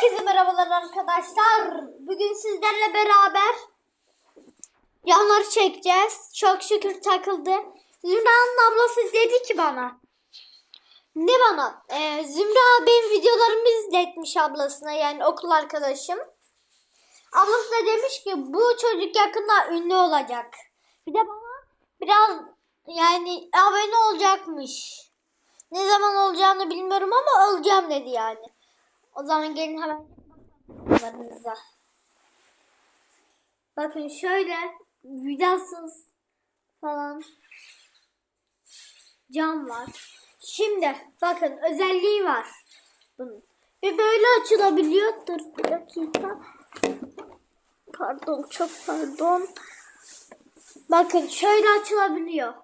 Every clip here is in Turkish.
Herkese merhabalar arkadaşlar. Bugün sizlerle beraber yanları çekeceğiz. Çok şükür takıldı. Zümra'nın ablası dedi ki bana. Ne bana? Ee, Zümra benim videolarımı izletmiş ablasına yani okul arkadaşım. Ablası da demiş ki bu çocuk yakında ünlü olacak. Bir de bana biraz yani abone olacakmış. Ne zaman olacağını bilmiyorum ama olacağım dedi yani. O zaman gelin hemen bakalım. Bakın şöyle vidasız falan cam var. Şimdi bakın özelliği var bunun. Ve böyle açılabiliyor. Dur bir dakika. Pardon çok pardon. Bakın şöyle açılabiliyor.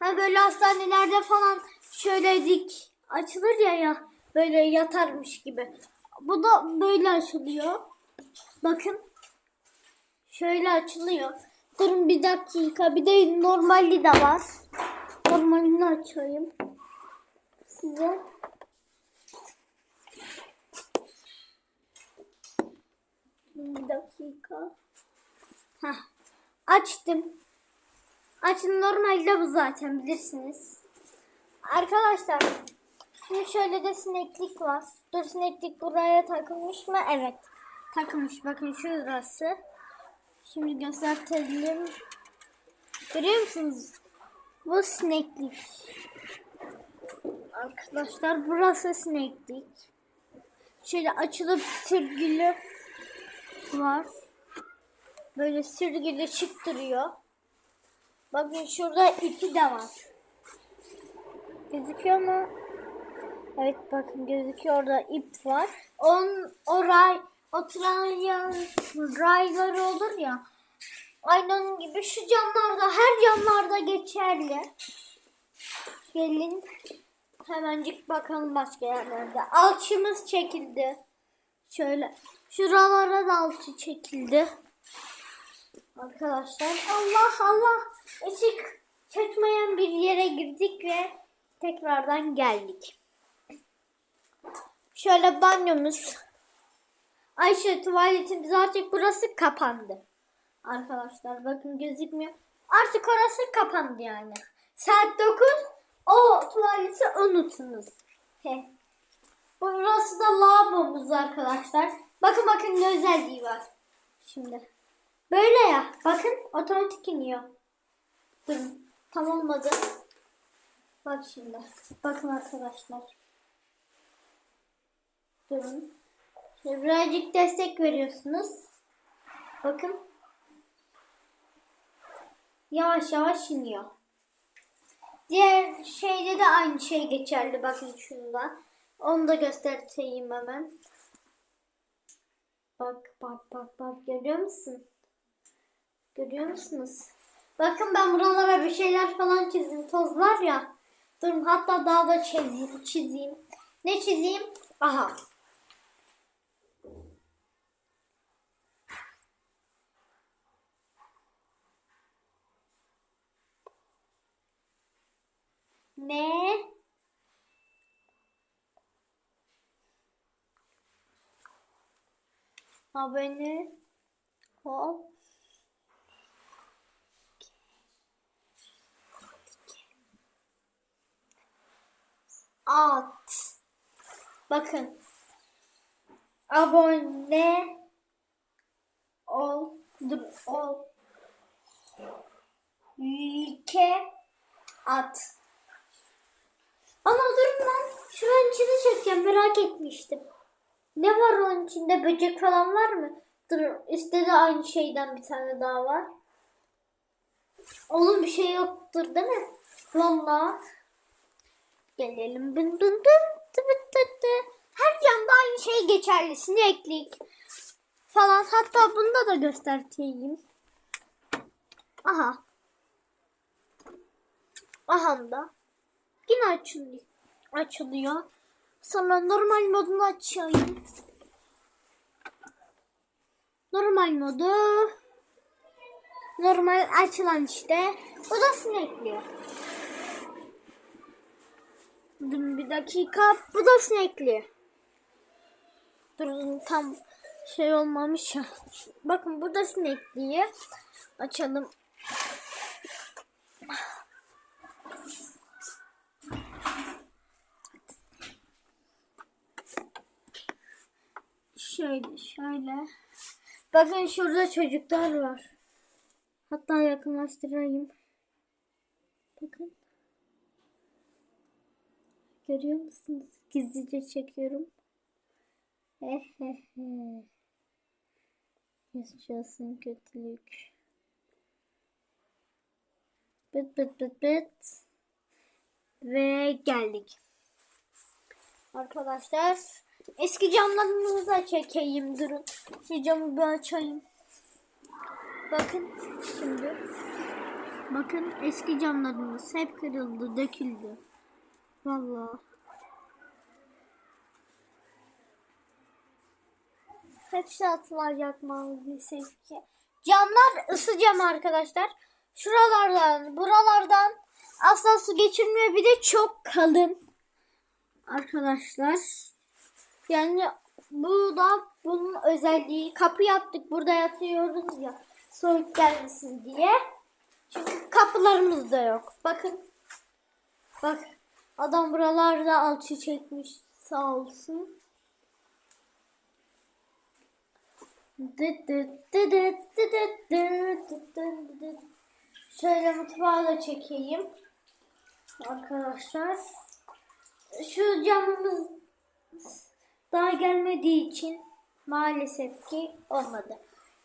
Ha böyle hastanelerde falan şöyle dik açılır ya ya böyle yatarmış gibi. Bu da böyle açılıyor. Bakın. Şöyle açılıyor. Durun bir dakika. Bir de normali de var. Normalini açayım. Size. Bir dakika. Heh. Açtım. Açın normalde bu zaten bilirsiniz. Arkadaşlar şimdi şöyle de sineklik var. Dur sineklik buraya takılmış mı? Evet. Takılmış. Bakın şurası. Şimdi gösterelim. Görüyor musunuz? Bu sineklik. Arkadaşlar burası sineklik. Şöyle açılıp sürgülü var. Böyle sürgülü çıktırıyor. Bakın şurada ipi de var. Gözüküyor mu? Evet bakın gözüküyor orada ip var. On, o ray, o tren rayları olur ya. Aynı onun gibi şu camlarda her camlarda geçerli. Gelin hemencik bakalım başka yerlerde. Alçımız çekildi. Şöyle şuralara da alçı çekildi. Arkadaşlar Allah Allah ışık çekmeyen bir yere girdik ve tekrardan geldik. Şöyle banyomuz. Ayşe tuvaletimiz artık burası kapandı. Arkadaşlar bakın gözükmüyor. Artık orası kapandı yani. Saat 9 o tuvaleti unutunuz. He. Burası da lavabomuz arkadaşlar. Bakın bakın ne özelliği var. Şimdi. Böyle ya. Bakın otomatik iniyor. Durun. Tam olmadı. Bak şimdi. Bakın arkadaşlar. Durun. Birazcık destek veriyorsunuz. Bakın. Yavaş yavaş iniyor. Diğer şeyde de aynı şey geçerli. Bakın şunda. Onu da göstereyim hemen. Bak bak bak bak görüyor musun? Görüyor musunuz? Bakın ben buralara bir şeyler falan çizdim. Toz var ya. Durun hatta daha da çizeyim. çizeyim. Ne çizeyim? Aha. Ne? Abone ol. At. Bakın. Abone ol. Dur, ol. Ülke at. İçini çekeceğim. Merak etmiştim. Ne var onun içinde? Böcek falan var mı? Dur üstte de aynı şeyden bir tane daha var. Onun bir şey yoktur değil mi? Valla. Gelelim. Tıbıt tıt tı. Her camda aynı şey geçerli. Sineklik falan. Hatta bunda da göstereyim. Aha. Aha da. Yine açılıyor. Açılıyor. Sonra normal modunu açayım. Normal modu. Normal açılan işte. O da sinekli. Dur bir dakika. Bu da sinekli. Dur tam şey olmamış ya. Bakın burada sinekliği. Açalım. Şöyle şöyle. Bakın şurada çocuklar var. Hatta yakınlaştırayım. Bakın. Görüyor musunuz? Gizlice çekiyorum. Hehehe. Yaşasın kötülük. Bıt bıt bıt bıt. Ve geldik. Arkadaşlar eski camlarımızı da çekeyim durun. Şu camı bir açayım. Bakın şimdi. Bakın eski camlarımız hep kırıldı, döküldü. Vallahi. Hepsi atılacak maalesef ki. Camlar ısı cam arkadaşlar. Şuralardan, buralardan asla su geçirmiyor. Bir de çok kalın. Arkadaşlar. Yani bu da bunun özelliği. Kapı yaptık burada yatıyoruz ya soğuk gelmesin diye. Çünkü kapılarımız da yok. Bakın. Bak adam buralarda alçı çekmiş sağ olsun. Şöyle mutfağı da çekeyim. Arkadaşlar. Şu camımız daha gelmediği için maalesef ki olmadı.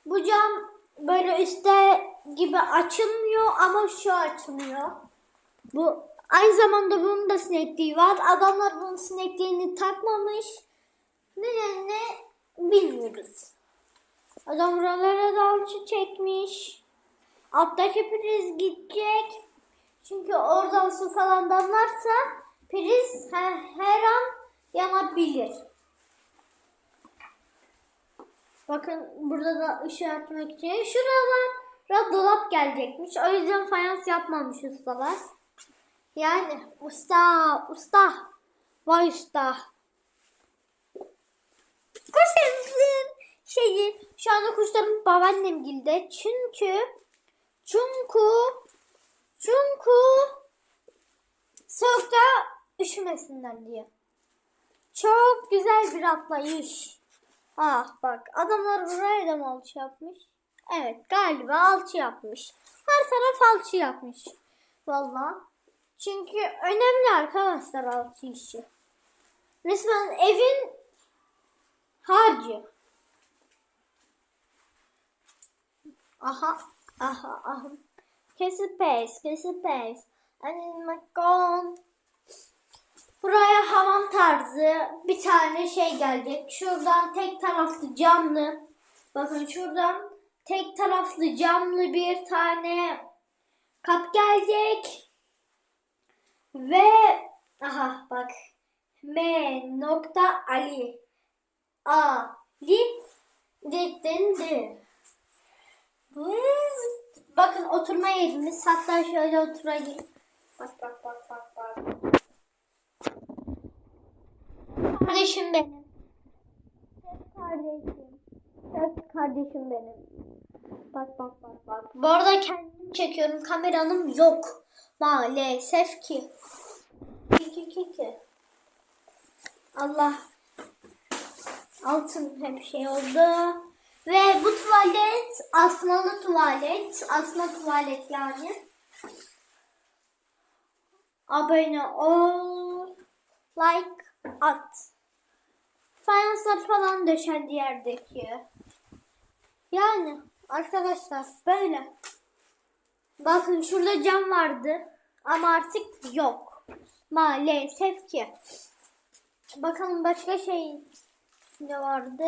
Bu cam böyle üstte gibi açılmıyor ama şu açılıyor. Bu aynı zamanda bunun da sinekliği var. Adamlar bunun sinekliğini takmamış. Nedenini bilmiyoruz. Adam buralara dalçı çekmiş. Alttaki priz gidecek. Çünkü oradan su falan damlarsa priz her, her an yanabilir. Bakın burada da ışığı açmak için şuralara dolap gelecekmiş. O yüzden fayans yapmamış ustalar. Yani usta, usta, vay usta. Kuşlarımızın şeyi, şu anda kuşlarım babaannem gilde. Çünkü, çünkü, çünkü soğukta üşümesinler diye. Çok güzel bir atlayış. Ah bak adamlar buraya da mı alçı yapmış? Evet galiba alçı yapmış. Her taraf alçı yapmış. Vallahi. Çünkü önemli arkadaşlar alçı işi. Resmen evin harcı. Aha, aha, aha. Kesip pes, kesip pes. Anne gone. Buraya hamam tarzı bir tane şey gelecek. Şuradan tek taraflı camlı. Bakın şuradan tek taraflı camlı bir tane kap gelecek. Ve aha bak M nokta Ali A Li Diktin Bakın oturma yerimiz. Hatta şöyle oturayım. Bak bak bak bak bak. Kardeşim benim. Tek kardeşim. Tek kardeşim benim. Bak bak bak bak. Bu arada kendim çekiyorum. Kameranım yok. Maalesef ki. Ki ki ki. Allah. Altın hep şey oldu. Ve bu tuvalet asmalı tuvalet. Asma tuvalet yani. Abone ol. Like at. Fayanslar falan döşendi yerdeki. Yani arkadaşlar böyle. Bakın şurada cam vardı. Ama artık yok. Maalesef ki. Bakalım başka şey ne vardı?